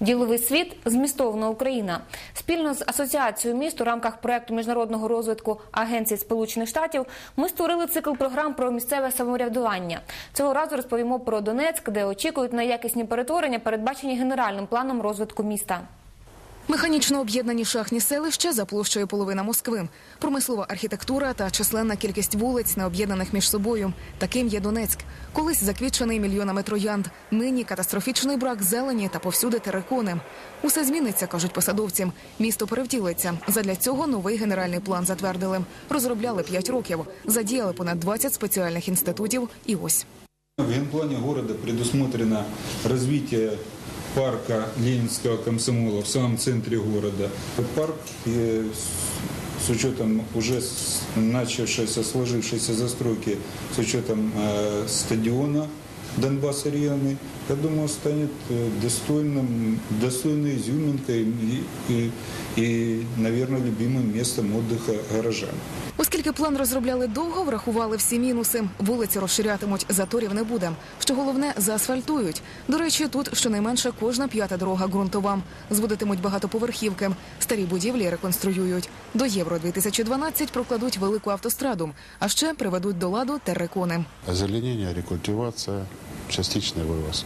Діловий світ змістовна Україна спільно з асоціацією міст у рамках проекту міжнародного розвитку Агенції Сполучених Штатів ми створили цикл програм про місцеве самоврядування. Цього разу розповімо про Донецьк, де очікують на якісні перетворення, передбачені генеральним планом розвитку міста. Механічно об'єднані шахні селища за площею половина Москви, промислова архітектура та численна кількість вулиць, не об'єднаних між собою. Таким є Донецьк. Колись заквітчений мільйонами троянд. Нині катастрофічний брак зелені та повсюди терикони. Усе зміниться, кажуть посадовці. Місто перевтілиться. Задля цього новий генеральний план затвердили. Розробляли 5 років. Задіяли понад 20 спеціальних інститутів. І ось. В генплане города предусмотрено развитие парка Ленинского комсомола в самом центре города. Парк э, с- с учетом уже с- начавшейся, сложившейся застройки, с учетом э, стадиона Донбасс арены, я думаю, станет э, достойным, достойной изюминкой и, и, и, наверное, любимым местом отдыха горожан. Оскільки план розробляли довго, врахували всі мінуси. Вулиці розширятимуть, заторів не буде. Що головне, заасфальтують. До речі, тут щонайменше кожна п'ята дорога ґрунтова. Зводитимуть багатоповерхівки. Старі будівлі реконструюють. До Євро 2012 прокладуть велику автостраду, а ще приведуть до ладу террикони. Озеленение, рекультивация, частичный вывоз.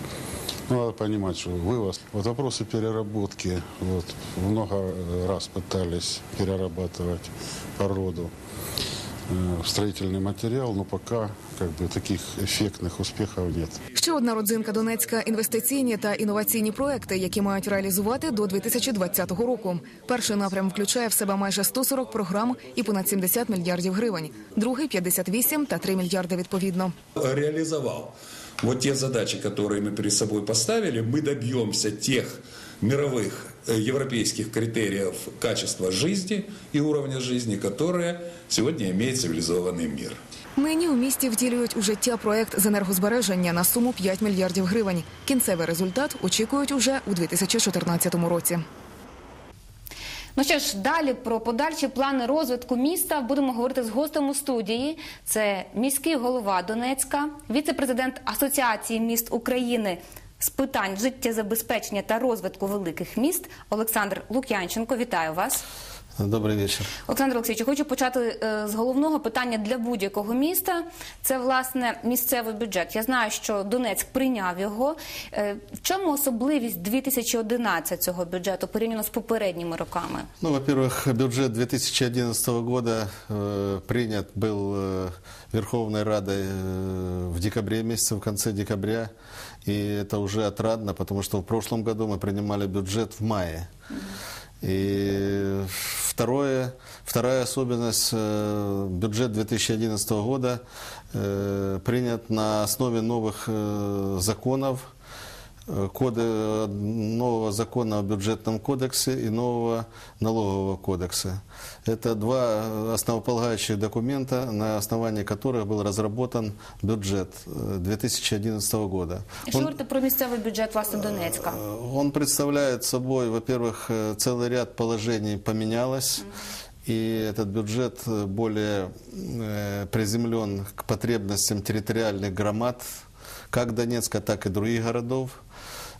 Ну, надо понимать, что вывоз, вот вопросы переработки, вот, много раз пытались перерабатывать породу э, в строительный материал, но пока как бы таких эффектных успехов нет. Ще одна родзинка Донецька інвестиційні та інноваційні проекти, які мають реалізувати до 2020 року. Перший напрям включає в себе майже 140 програм і понад 70 мільярдів гривень. Другий 58 та 3 мільярди відповідно. реализовал вот те задачи, которые мы перед собой поставили, мы добьемся тех мировых э, европейских критериев качества жизни и уровня жизни, которые сегодня имеет цивилизованный мир. Нині у місті втілюють у життя проект з енергозбереження на суму 5 мільярдів гривень. Кінцевий результат очікують уже у 2014 році. Ну що ж, далі про подальші плани розвитку міста будемо говорити з гостем у студії. Це міський голова Донецька, віце-президент Асоціації міст України з питань життєзабезпечення та розвитку великих міст Олександр Лук'янченко. Вітаю вас. Добрый вечер. Олександр Олексійович, хочу почати е, з головного питання для будь-якого міста. Це власне місцевий бюджет. Я знаю, що Донецьк прийняв його. Е, В чому особливість 2011 цього бюджету порівняно з попередніми роками? Ну, во-первых, бюджет 2011 года э, принят был э, Верховной Радой э, в декабре месяце, в конце декабря. И это уже отрадно, потому что в прошлом году мы принимали бюджет в мае. И второе, вторая особенность, э, бюджет 2011 года э, принят на основе новых э, законов, э, коды, нового закона о бюджетном кодексе и нового налогового кодекса. Это два основополагающих документа, на основании которых был разработан бюджет э, 2011 года. Що Он- говорити про місцевий бюджет власне Донецька? Э, Он представляет собой, во-первых, э, целый ряд положений поменялось. И этот бюджет э, более э, приземлен к потребностям территориальных громад, как Донецка, так и других городов.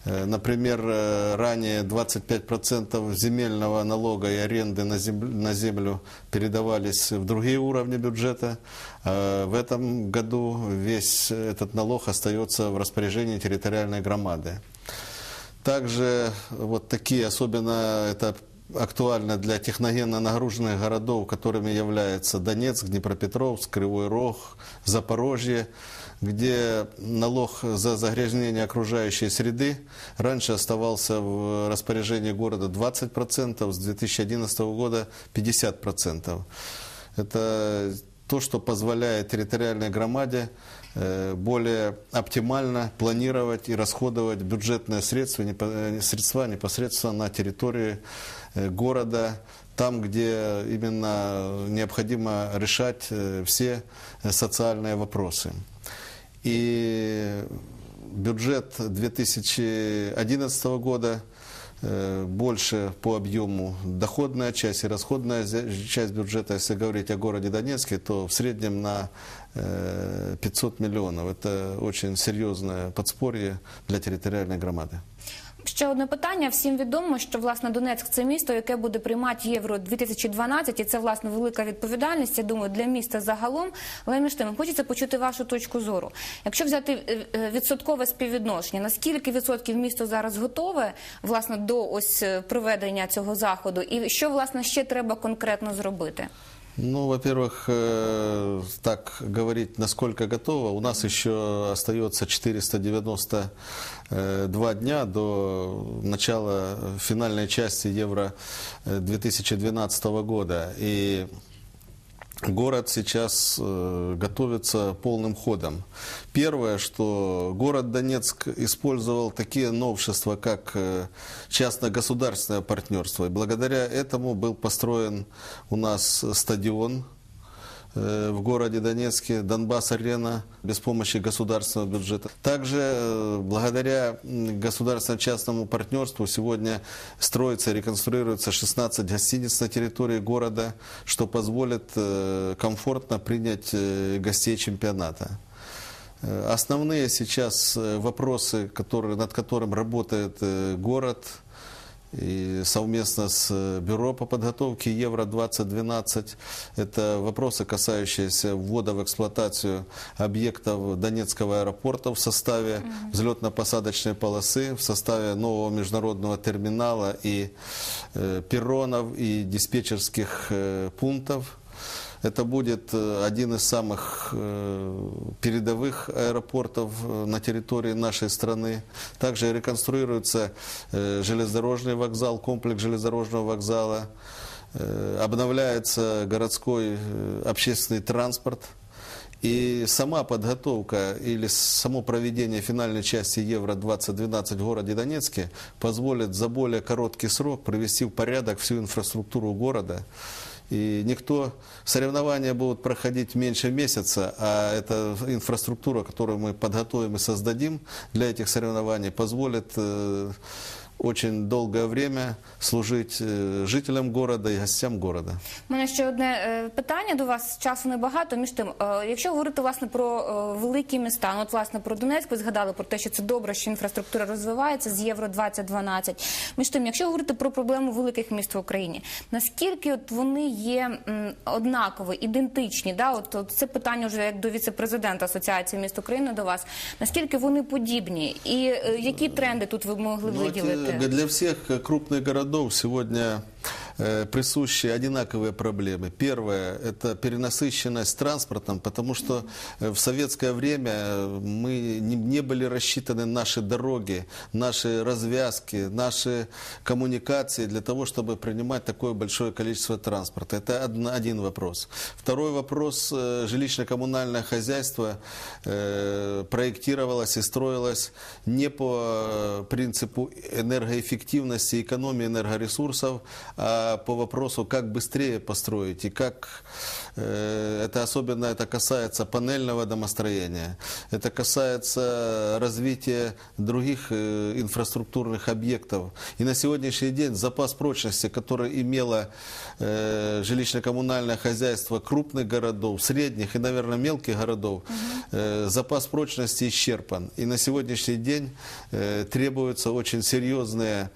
Э, Например, э, ранее 25% земельного налога и аренды на землю, на землю передавались в другие уровни бюджета. А В этом году весь этот налог остается в распоряжении территориальной громады. Также вот такие, особенно это актуально для техногенно нагруженных городов, которыми являются Донецк, Днепропетровск, Кривой Рог, Запорожье, где налог за загрязнение окружающей среды раньше оставался в распоряжении города 20%, с 2011 года 50%. Это то, что позволяет территориальной громаде э, более оптимально планировать и расходовать бюджетные средства, э, средства непосредственно на территории э, города, там, где именно необходимо решать все социальные вопросы. И бюджет 2011 года э, больше по объему доходная часть и расходная зе- часть бюджета. Если говорить о городе Донецке, то в среднем на э, 500 миллионов. Это очень серьезное подспорье для территориальной громады. Ще одне питання. Всім відомо, що власне Донецьк це місто, яке буде приймати євро 2012 і це власне велика відповідальність. Я думаю, для міста загалом. Але між тим хочеться почути вашу точку зору. Якщо взяти е, е, відсоткове співвідношення, наскільки відсотків місто зараз готове власне до ось е, проведення цього заходу, і що власне ще треба конкретно зробити? Ну, во-первых, э, так говорить, насколько готово, у нас еще остается 492 дня до начала финальной части Евро э, 2012 года. И Город сейчас э, готовится полным ходом. Первое, что город Донецк использовал такие новшества, как э, частно-государственное партнерство. И благодаря этому был построен у нас стадион э, в городе Донецке, Донбасс-арена, без помощи государственного бюджета. Также э, благодаря государственно-частному партнерству сегодня строится и реконструируется 16 гостиниц на территории города, что позволит э, комфортно принять э, гостей чемпионата. Э, Основные сейчас э, вопросы, которые, над которым работает э, город, и совместно с э, Бюро по подготовке Евро-2012. Это вопросы, касающиеся ввода в эксплуатацию объектов Донецкого аэропорта в составе взлетно-посадочной полосы, в составе нового международного терминала и э, перронов, и диспетчерских э, пунктов. Это будет э, один из самых э, передовых аэропортов э, на территории нашей страны. Также реконструируется железнодорожный вокзал, комплекс железнодорожного вокзала. Обновляется городской общественный транспорт. И сама подготовка или само проведение финальной части Евро-2012 в городе Донецке позволит за более короткий срок привести в порядок всю инфраструктуру города. И никто, соревнования будут проходить меньше месяца, а эта инфраструктура, которую мы подготовим и создадим для этих соревнований, позволит э, очень долгое время служить э, жителям города и гостям города. У мене ще одне е, питання до вас. Часу небагато. Між тим, е, якщо говорити власне про е, великі міста, ну от власне про Донецьк, ви згадали про те, що це добре, що інфраструктура розвивається з Євро 2012 Між тим, якщо говорити про проблему великих міст в Україні, наскільки от вони є однакові, ідентичні? Да, от, от це питання вже як до віце-президента Асоціації міст України до вас. Наскільки вони подібні, і які тренди тут ви могли Ну, виділити? Для всех крупных городов сегодня присущи одинаковые проблемы. Первое – это перенасыщенность транспортом, потому что э, в советское время э, мы не, были рассчитаны наши дороги, наши развязки, наши коммуникации для того, чтобы принимать такое большое количество транспорта. Это один вопрос. Второй вопрос э, – жилищно-коммунальное хозяйство э, проектировалось и строилось не по э, принципу энергоэффективности, экономии энергоресурсов, а по вопросу, как быстрее построить и как э, это особенно это касается панельного домостроения, это касается развития других э, инфраструктурных объектов. И на сегодняшний день запас прочности, который имело э, жилищно-коммунальное хозяйство крупных городов, средних и, наверное, мелких городов, э, запас прочности исчерпан. И на сегодняшний день э, требуются очень серьезные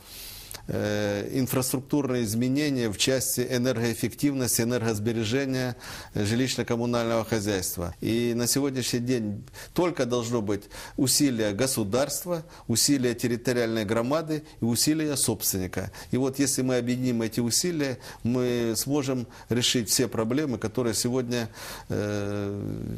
инфраструктурные изменения в части энергоэффективности, энергосбережения э, жилищно-коммунального хозяйства. И на сегодняшний день только должно быть усилия государства, усилия территориальной громады и усилия собственника. И вот если мы объединим эти усилия, мы сможем решить все проблемы, которые сегодня э,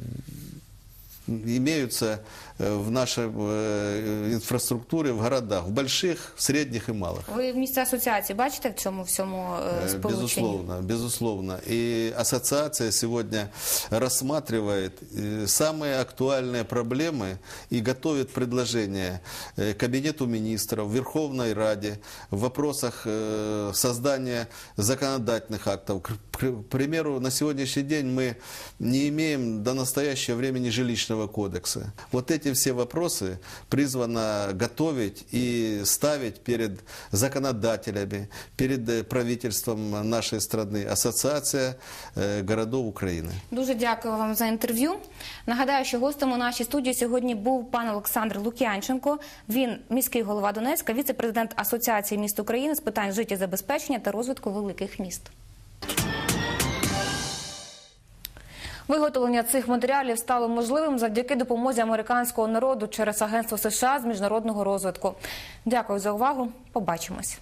имеются э, в нашей э, инфраструктуре в городах, в больших, средних и малых. Ви в місці асоціації бачите в цьому всьому е, Э, сполученні? Безусловно, безусловно. И ассоциация сегодня рассматривает э, самые актуальные проблемы и готовит предложения э, Кабинету министров, Верховной Раде в вопросах э, создания законодательных актов, к- К примеру, на сегодняшний день мы не имеем до настоящего времени жилищного кодекса. Вот эти все вопросы призвано готовить и ставить перед законодателями, перед э, правительством нашей страны Ассоциация э, городов Украины. Дуже дякую вам за інтерв'ю. Нагадаю, що гостем у нашій студії сьогодні був пан Олександр Лук'янченко. Він міський голова Донецька, віце-президент Асоціації міст України з питань життєзабезпечення та розвитку великих міст. Виготовлення цих матеріалів стало можливим завдяки допомозі американського народу через Агентство США з міжнародного розвитку. Дякую за увагу. Побачимось.